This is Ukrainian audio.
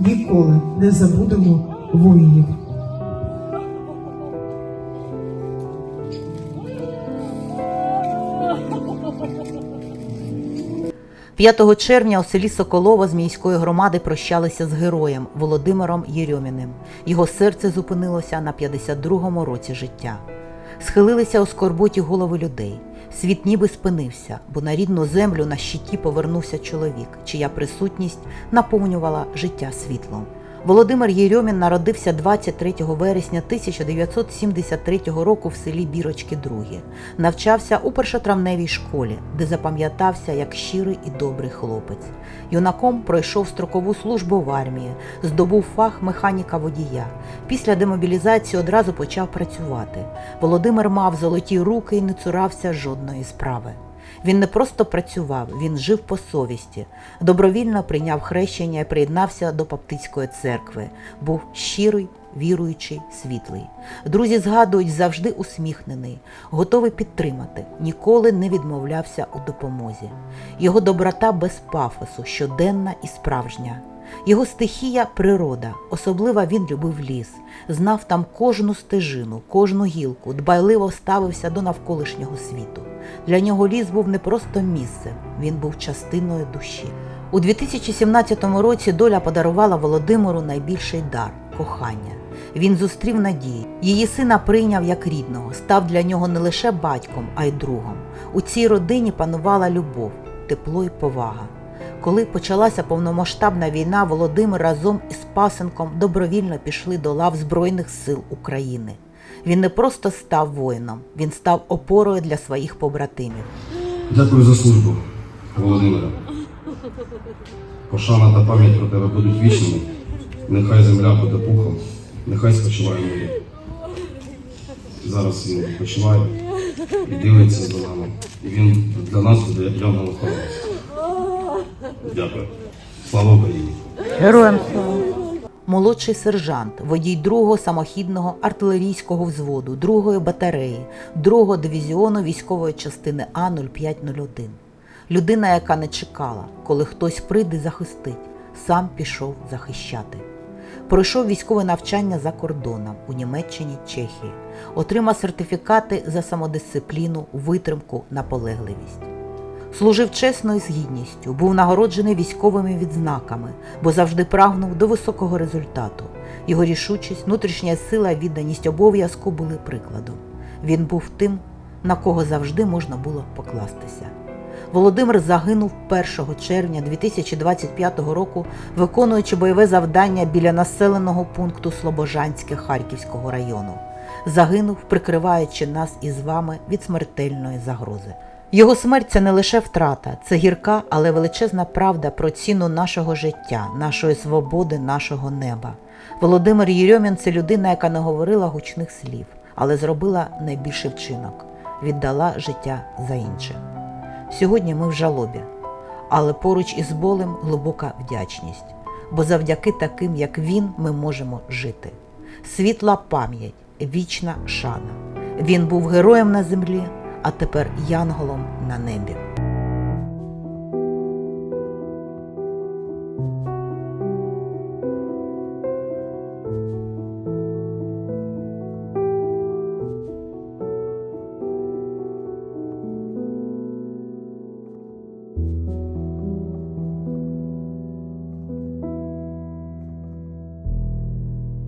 ніколи не забудемо воїнів. 5 червня у селі Соколово з міської громади прощалися з героєм Володимиром Єрьоміним. Його серце зупинилося на 52-му році життя. Схилилися у скорботі голови людей. Світ ніби спинився, бо на рідну землю на щиті повернувся чоловік, чия присутність наповнювала життя світлом. Володимир Єрьомін народився 23 вересня 1973 року в селі Бірочки Другі. Навчався у першотравневій школі, де запам'ятався як щирий і добрий хлопець. Юнаком пройшов строкову службу в армії, здобув фах механіка водія. Після демобілізації одразу почав працювати. Володимир мав золоті руки і не цурався жодної справи. Він не просто працював, він жив по совісті, добровільно прийняв хрещення і приєднався до Паптицької церкви, був щирий, віруючий, світлий. Друзі згадують, завжди усміхнений, готовий підтримати, ніколи не відмовлявся у допомозі. Його доброта без пафосу, щоденна і справжня. Його стихія природа, особливо він любив ліс, знав там кожну стежину, кожну гілку, дбайливо ставився до навколишнього світу. Для нього ліс був не просто місцем, він був частиною душі. У 2017 році доля подарувала Володимиру найбільший дар кохання. Він зустрів надії. Її сина прийняв як рідного, став для нього не лише батьком, а й другом. У цій родині панувала любов, тепло й повага. Коли почалася повномасштабна війна, Володимир разом із пасенком добровільно пішли до лав Збройних сил України. Він не просто став воїном, він став опорою для своїх побратимів. Дякую за службу, Володимире. Пошана та пам'ять про тебе будуть вічними. Нехай земля буде пухом, нехай спочиває мирі. Зараз він відпочиває і дивиться за нами. І він для нас буде янголом охоронець. Дякую. Слава Україні! Героям Молодший сержант, водій другого самохідного артилерійського взводу, другої батареї, другого дивізіону військової частини А 0501. Людина, яка не чекала, коли хтось прийде захистить, сам пішов захищати. Пройшов військове навчання за кордоном у Німеччині, Чехії, отримав сертифікати за самодисципліну, витримку, наполегливість. Служив чесно і з гідністю, був нагороджений військовими відзнаками, бо завжди прагнув до високого результату. Його рішучість, внутрішня сила, відданість обов'язку були прикладом. Він був тим, на кого завжди можна було покластися. Володимир загинув 1 червня 2025 року, виконуючи бойове завдання біля населеного пункту Слобожанське Харківського району. Загинув, прикриваючи нас із вами від смертельної загрози. Його смерть це не лише втрата, це гірка, але величезна правда про ціну нашого життя, нашої свободи, нашого неба. Володимир Єрьомін це людина, яка не говорила гучних слів, але зробила найбільший вчинок віддала життя за інших. Сьогодні ми в жалобі, але поруч із болем глибока вдячність, бо завдяки таким, як він, ми можемо жити. Світла пам'ять, вічна шана. Він був героєм на землі, а тепер янголом на небі.